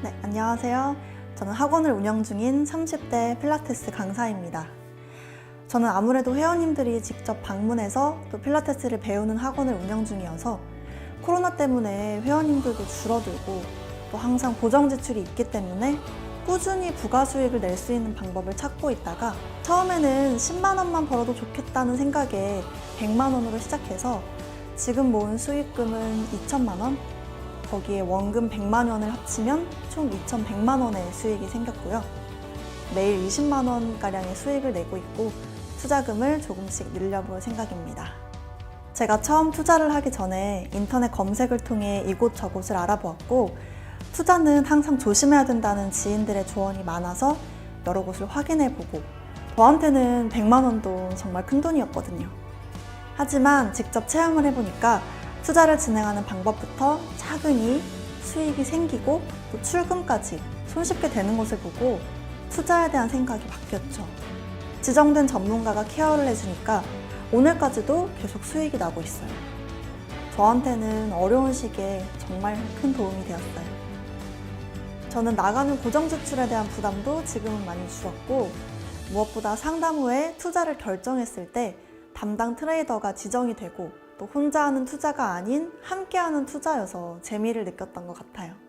네, 안녕하세요. 저는 학원을 운영 중인 30대 필라테스 강사입니다. 저는 아무래도 회원님들이 직접 방문해서 또 필라테스를 배우는 학원을 운영 중이어서 코로나 때문에 회원님들도 줄어들고 또 항상 고정 지출이 있기 때문에 꾸준히 부가 수익을 낼 수 있는 방법을 찾고 있다가 처음에는 10만 원만 벌어도 좋겠다는 생각에 100만 원으로 시작해서 지금 모은 수익금은 2천만 원, 거기에 원금 100만 원을 합치면 총 2,100만 원의 수익이 생겼고요. 매일 20만 원가량의 수익을 내고 있고 투자금을 조금씩 늘려볼 생각입니다. 제가 처음 투자를 하기 전에 인터넷 검색을 통해 이곳 저곳을 알아보았고 투자는 항상 조심해야 된다는 지인들의 조언이 많아서 여러 곳을 확인해보고 저한테는 100만 원도 정말 큰 돈이었거든요. 하지만 직접 체험을 해보니까 투자를 진행하는 방법부터 차근히 수익이 생기고 또 출금까지 손쉽게 되는 것을 보고 투자에 대한 생각이 바뀌었죠. 지정된 전문가가 케어를 해주니까 오늘까지도 계속 수익이 나고 있어요. 저한테는 어려운 시기에 정말 큰 도움이 되었어요. 저는 나가는 고정 지출에 대한 부담도 지금은 많이 줄었고 무엇보다 상담 후에 투자를 결정했을 때 담당 트레이더가 지정이 되고 또 혼자 하는 투자가 아닌 함께 하는 투자여서 재미를 느꼈던 것 같아요.